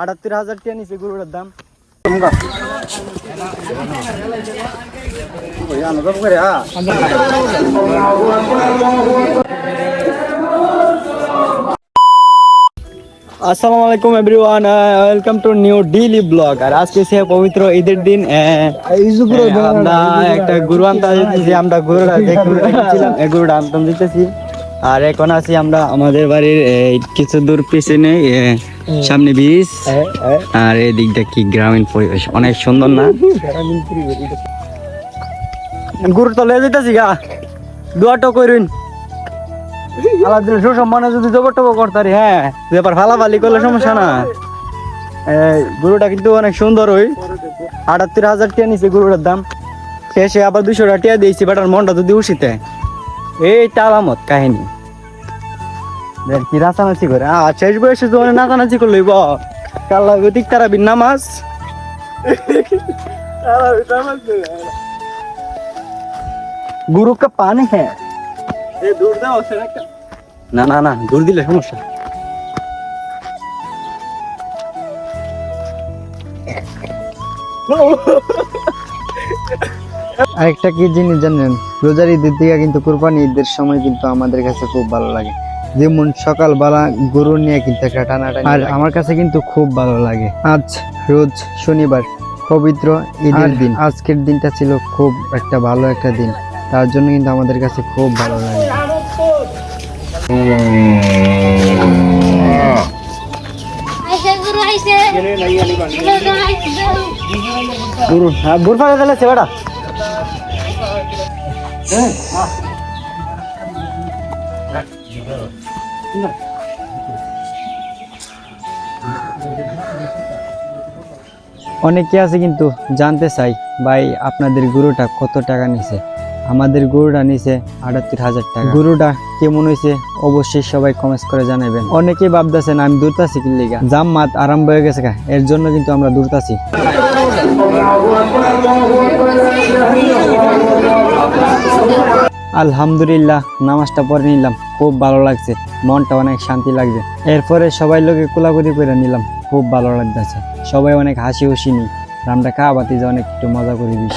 আটাত্তর হাজার টাকা নিচে গরুটার দাম। আসসালামু আলাইকুম everyone welcome to new daily blog. আর আজকে সে পবিত্র ঈদের দিন আমরা একটা গরু আনতে আমরা গরুটা গরুটা আনতাম যেতেছি আর এখন আছি আমরা আমাদের বাড়ির কিছু দূর পিছনে সামনে বীজ আর এই দিকটা কি গ্রামীণ পরিবেশ অনেক সুন্দর না? গরু যেতেছি গা। দুয়াটো করুন সুসম্মানে যদি জবর টবর করতারি হ্যাঁ ব্যাপার ফালাফালি করলে সমস্যা না। গরুটা কিন্তু অনেক সুন্দর ওই। আটাত্তর হাজার টাকা নিচে গরুটার দাম। শেষে আবার দুশো টাকা টিয়া দিয়েছি বাটার মনটা যদি উঠিতে এই আলামত কাহিনী। দেখ কি নাচানাচি করে? আর শেষ বয়সে তো নাচানাচি করলে ব। তারা বিন নামাজ। গুরু কা পানি হ্যাঁ না না না দূর দিলে সমস্যা আরেকটা কি জিনিস জানেন? রোজার ঈদের দিকে কিন্তু কুরবানি ঈদের সময় কিন্তু আমাদের কাছে খুব ভালো লাগে। যেমন সকালবেলা গরু নিয়ে কিন্তু একটা টানাটানি আর আমার কাছে কিন্তু খুব ভালো লাগে। আজ রোজ শনিবার পবিত্র ঈদের দিন। আজকের দিনটা ছিল খুব একটা ভালো একটা দিন। তার জন্য কিন্তু আমাদের কাছে খুব ভালো লাগে। গুরু হ্যাঁ গুরু ফাঁকা দিলে সেবাটা অনেকে আছে কিন্তু জানতে চাই, ভাই, আপনাদের গরুটা কত টাকা নিছে? আমাদের গরুটা নিছে আটাত্তর হাজার টাকা। গরুটা কেমন হয়েছে অবশ্যই সবাই কমেন্টস করে জানাবেন। অনেকেই ভাবতেছেন আমি দূরতাছি কিনলিগা। জাম মাত আরাম হয়ে গেছে এর জন্য কিন্তু আমরা দূরতাছি আলহামদুলিল্লাহ, নামাজটা পড়ে নিলাম। খুব ভালো লাগছে, মনটা অনেক শান্তি লাগছে। এরপরে সবাই লোকে কোলাকুলি করে নিলাম, খুব ভালো লাগতেছে। সবাই অনেক হাসি খুশি নি আমরা খাওয়া বাতি যে অনেক একটু মজা করে দিস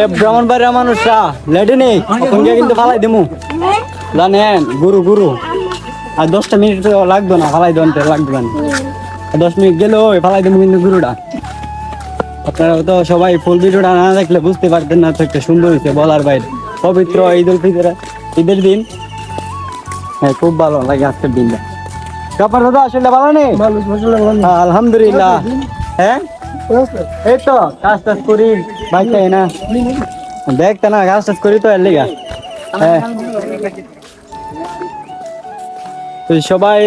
এ ব্রাহ্মণবাড়িয়া মানুষরা লেডি নেই কিন্তু ফালাই দেবো জানেন গুরু গুরু। আর দশটা মিনিট তো লাগবে না ফালাই দেওয়ানতে লাগবে না। দশ মিনিট গেলেও ফালাই দেবো কিন্তু গুরুটা। আপনারা তো সবাই ফুল ভিডিওটা না দেখলে বুঝতে পারতেন না তো একটা সুন্দর হয়েছে বলার বাইরে। পবিত্র ঈদ উল ফিতর ঈদের দিন। হ্যাঁ খুব ভালো লাগে আজকের দিনটা। কাপার দাদা আসলে ভালো নেই। আলহামদুলিল্লাহ। হ্যাঁ? এই তো কাজ টাজ করি না না কাজ টাজ করি তো সবাই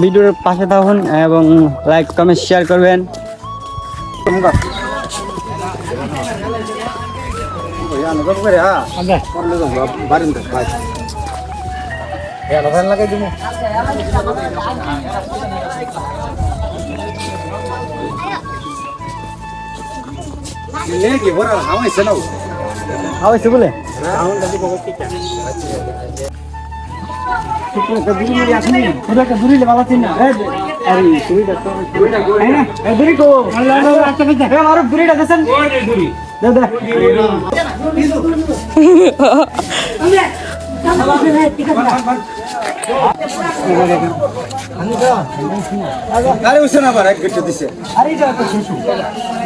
ভিডিওর পাশে থাকুন এবং লাইক কমেন্ট শেয়ার করবেন হয়েছে বলে? আরে উঠছে না আবার এক গেটে দিছে। মাসুম ভাই এক গাও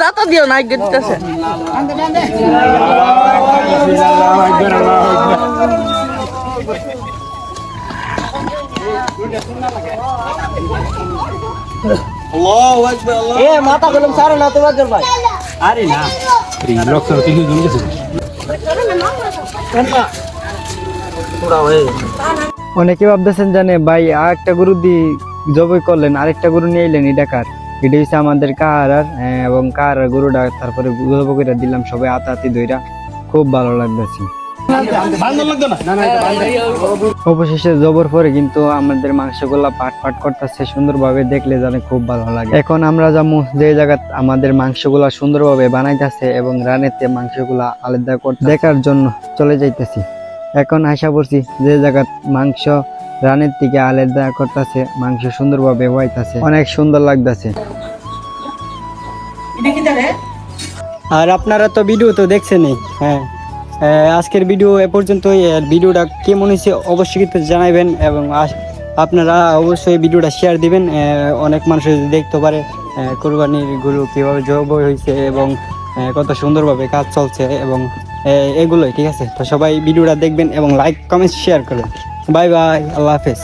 যাতা দিও না গেট দিতেছে মাথা গলম সারে না তোমার ভাই। আরে না। লক তো তিন জন গেছে? অনেকে ভাবতেছেন জানে ভাই আর একটা গরু দিয়ে জবই করলেন আরেকটা গরু নিয়ে এলেন এটা কার? এটা হচ্ছে আমাদের কাহার এবং কাহার গরুটা তারপরে জব করে দিলাম সবাই আতাহাতি দইরা খুব ভালো লাগতেছে। অবশেষে জবর পরে কিন্তু আমাদের মাংসগুলা পাট পাট করতেছে সুন্দরভাবে দেখলে জানে খুব ভালো লাগে। এখন আমরা যাব যে জায়গা আমাদের মাংসগুলা সুন্দরভাবে বানাইতেছে এবং রানেতে মাংসগুলা আলাদা করতে দেখার জন্য চলে যাইতেছি। এখন আশা করছি যে জায়গা মাংস রানের থেকে আলাদা করতেছে মাংস সুন্দরভাবে হইতাছে। অনেক সুন্দর লাগতেছে। আর আপনারা তো ভিডিও তো দেখছেনই হ্যাঁ। আজকের ভিডিও এ পর্যন্তই ভিডিওটা কেমন হয়েছে অবশ্যই কিন্তু জানাবেন এবং আপনারা অবশ্যই ভিডিওটা শেয়ার দিবেন অনেক মানুষ যদি দেখতে পারে কোরবানির গরু কীভাবে জব হয়েছে এবং কত সুন্দরভাবে কাজ চলছে এবং এগুলোই ঠিক আছে? তো সবাই ভিডিওটা দেখবেন এবং লাইক কমেন্ট শেয়ার করবেন। বাই বাই আল্লাহ হাফেজ